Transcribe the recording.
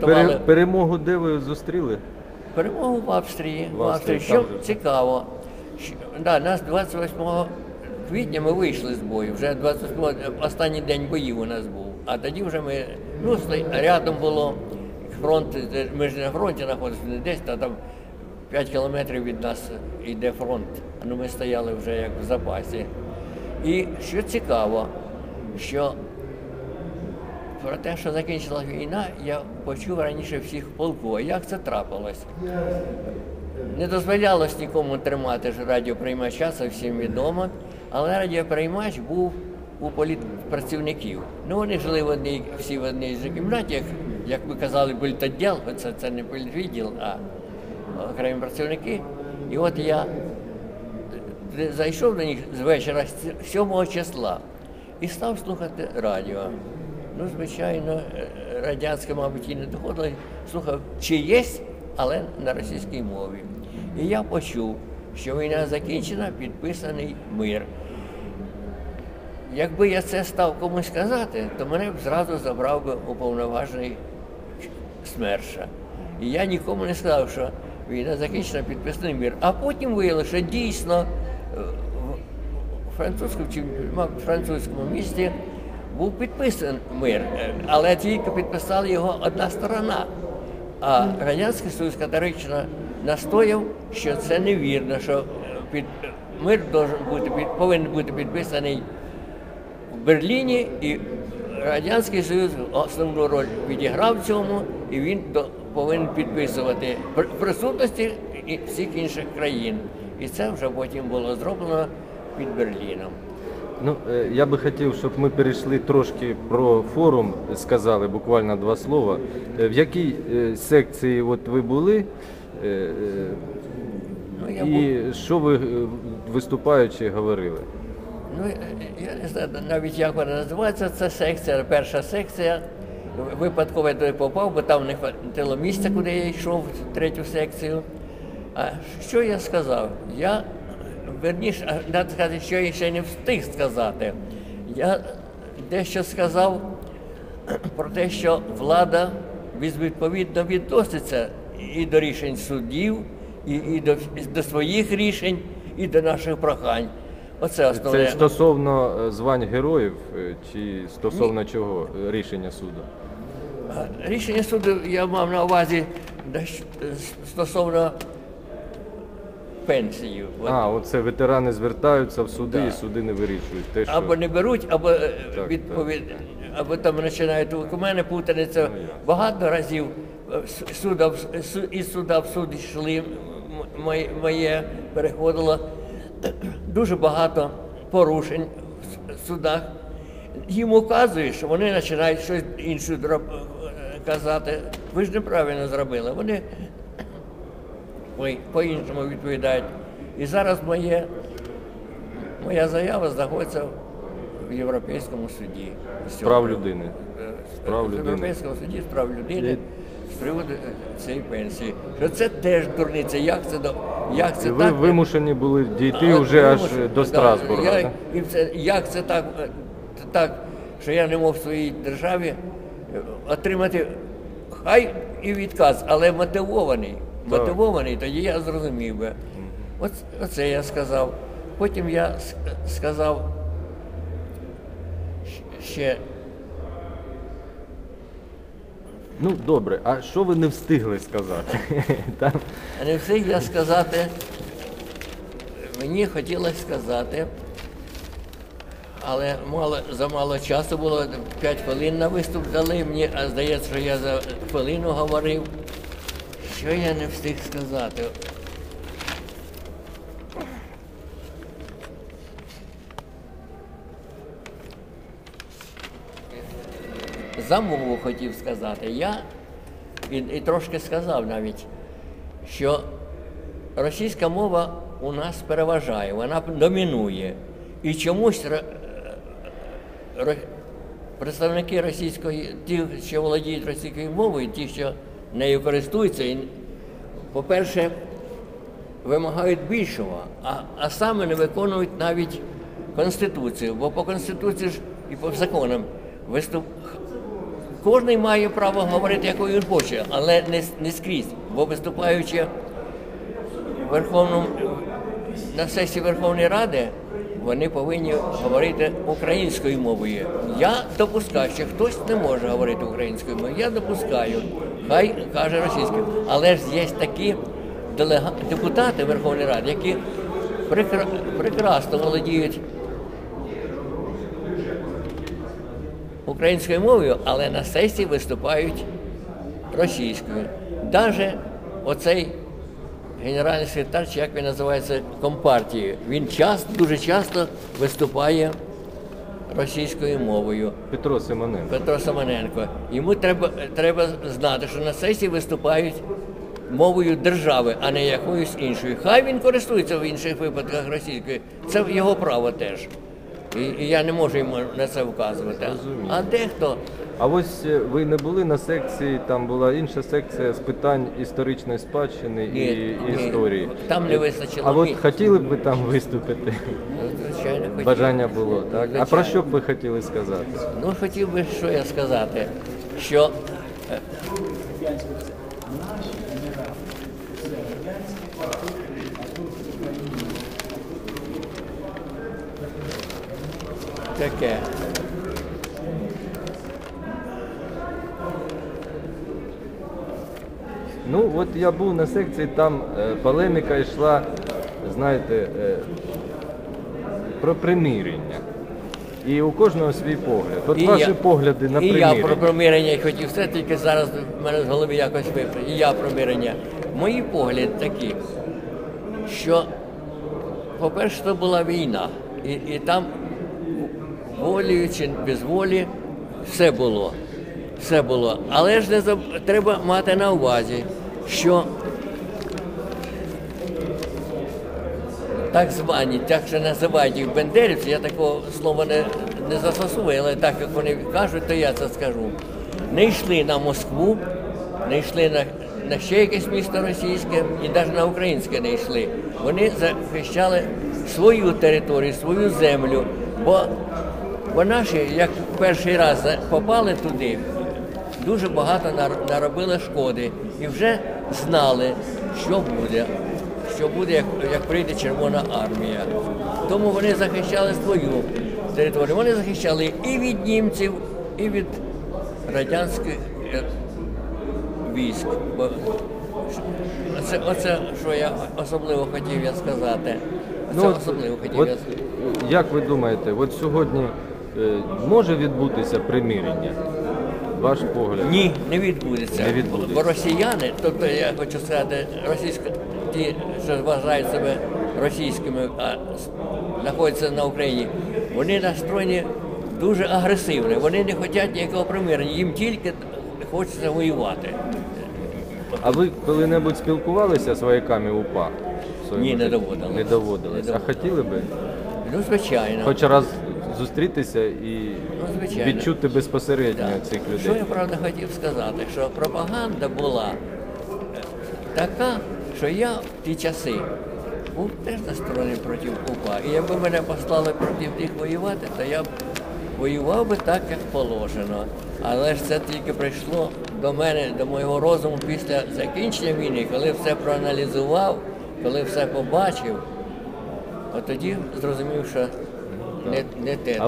Пере- перемогу де ви зустріли? перемогу в Австрії. В В Австрії. Австрії, Що там же. цікаво, що, да, нас 28 квітня ми вийшли з бою. Вже 28 останній день боїв у нас був. А тоді вже ми ну, сто- рядом було фронт, ми ж на фронті знаходилися, не десь, та там 5 кілометрів від нас йде фронт. Ну, ми стояли вже як в запасі. І що цікаво, що про те, що закінчилася війна, я почув раніше всіх в полку. А як це трапилось? Не дозволялось нікому тримати ж радіоприймача, це всім відомо. Але радіоприймач був у політпрацівників. Ну вони жили в одній, всі в одній з кімнаті, як, як ви казали, політоділ, це, це не політвідділ, а окремі працівники. І от я е, зайшов до них з вечора 7 числа і став слухати радіо. Ну, звичайно, е, радянське, мабуть, і не доходило. Слухав, чи є, але на російській мові. І я почув, що війна закінчена, підписаний мир. Якби я це став комусь казати, то мене б зразу забрав би уповноважений СМЕРШа. І я нікому не сказав, що війна закінчена, підписаний мир. А потім виявилося, що дійсно е, в французькому чи мабуть, французькому місті був підписаний мир, Е, але тільки підписала його одна сторона. А Радянський Союз категорично настояв, що це невірно, що е, під, мир бути, повинен бути підписаний в Берліні, і Радянський Союз основну роль відіграв в цьому, і він повинен підписувати в присутності всіх інших країн. І це вже потім було зроблено під Берліном. Ну, е, я би хотів, щоб ми перейшли трошки про форум, сказали буквально два слова. Е, В якій е, секції от ви були? Ну, я І що ви виступаючи говорили? Ну, я не знаю навіть як вона називається, це секція, перша секція. Випадково я туди попав, бо там не хватило місця, куди я йшов, в третю секцію. А що я сказав? Я верніше, треба сказати, що я ще не встиг сказати. Я дещо сказав про те, що влада відповідно відноситься і до рішень суддів, і, і до, і до своїх рішень, і до наших прохань. Оце основне. Це стосовно е, звань героїв е, чи стосовно чого е, рішення суду? Рішення суду я мав на увазі стосовно пенсії. От. А, оце ветерани звертаються в суди Да. і суди не вирішують те, що Або не беруть, або е, Так, відповід, або там починають у мене путаниця. Багато разів е, суда в- із суда в суд йшли, моє, переходило дуже багато порушень в судах. Їм указуєш, що вони починають щось інше е, казати. Ви ж неправильно зробили. Вони по-іншому відповідають. І зараз моє Моя заява знаходиться в Європейському суді. з цього Прав людини. Е, Прав в. Європейському суді з прав людини з приводу е, цієї пенсії. Що це теж дурниця. Як це як це ви так? вимушені були дійти А, вже аж до да. Страсбурга. Я, і це, як це так, е, так, що я не мог в своїй державі отримати хай і відказ, але мотивований. Мотивований, тоді я зрозумів би. От, оце я сказав. Потім я сказав ще Ну добре, а що ви не встигли сказати? Там не встиг я сказати, мені хотілося сказати, але мало, замало часу було, 5 хвилин на виступ дали мені, а здається, що я за хвилину говорив. Що я не встиг сказати? За мову хотів сказати. Я і, і трошки сказав навіть, що російська мова у нас переважає, вона домінує. І чомусь представники російської, ті, що володіють російською мовою, ті, що нею користуються, і, по-перше, вимагають більшого, а, а саме не виконують навіть Конституцію. Бо по Конституції ж і по законам виступ, кожен має право говорити, якою він хоче, але не, не скрізь. Бо виступаючи Верховному, на сесії Верховної Ради, вони повинні говорити українською мовою. Я допускаю, що хтось не може говорити українською мовою. Я допускаю, хай каже російською. Але ж є такі делега... депутати Верховної Ради, які прекра... прекрасно володіють українською мовою, але на сесії виступають російською. Навіть оцей генеральний секретар, чи як він називається, компартії, він часто, дуже часто виступає російською мовою. Петро Симоненко. Петро Семененко. Йому треба, треба знати, що на сесії виступають мовою держави, а не якоюсь іншою. Хай він користується в інших випадках російською. Це його право теж. І, і я не можу йому на це вказувати. А дехто А ось е, ви не були на секції, там була інша секція з питань історичної спадщини Ні, і ні. історії. Там не вистачило А от місця. хотіли б ви там виступити? ну, звичайно хотів. Бажання було, так? А Звичайно. про що б ви хотіли сказати? Ну, хотів би, що я сказати, що таке. Ну, от я був на секції, там е, полеміка йшла, знаєте, е, про примирення. І у кожного свій погляд. От І ваші я- погляди на І я примирення. про примирення хотів все, тільки зараз в мене з голови якось випав. І я про примирення. Мої погляди такі, що, по-перше, це була війна. І, і там волею чи без волі все було. Все було. Але ж не заб- треба мати на увазі, що так звані, так що називають їх бендерівці, я такого слова не, не застосовую, але так як вони кажуть, то я це скажу. Не йшли на Москву, не йшли на, на ще якесь місто російське і навіть на українське не йшли. Вони захищали свою територію, свою землю. Бо, бо наші, як перший раз попали туди, дуже багато нар- наробили шкоди і вже знали, що буде, що буде, як, як прийде Червона армія. Тому вони захищали свою територію. Вони захищали і від німців, і від радянських е, військ. Оце, оце, що я особливо хотів я сказати. Це от, особливо хотів Ну, от, я як ви думаєте, от сьогодні може відбутися примирення? Ваш погляд? Ні, не відбудеться. Не відбудеться. Бо росіяни, тобто я хочу сказати, російсько, ті, що вважають себе російськими, а знаходяться на Україні, вони настроєні дуже агресивно. Вони не хочуть ніякого примирення, їм тільки хочеться воювати. А ви коли-небудь спілкувалися з вояками УПА? Ні, не доводилось. Не доводилось. А хотіли би Ну, звичайно. хоч раз зустрітися і Ну, відчути безпосередньо Так. цих Що я правда хотів сказати, що пропаганда була е, така, що я в ті часи був теж настроєний проти УПА. І якби мене послали проти них воювати, то я б воював би так, як положено. Але ж це тільки прийшло до мене, до моєго розуму після закінчення війни, коли все проаналізував, коли все побачив, от тоді зрозумів, що не, не те.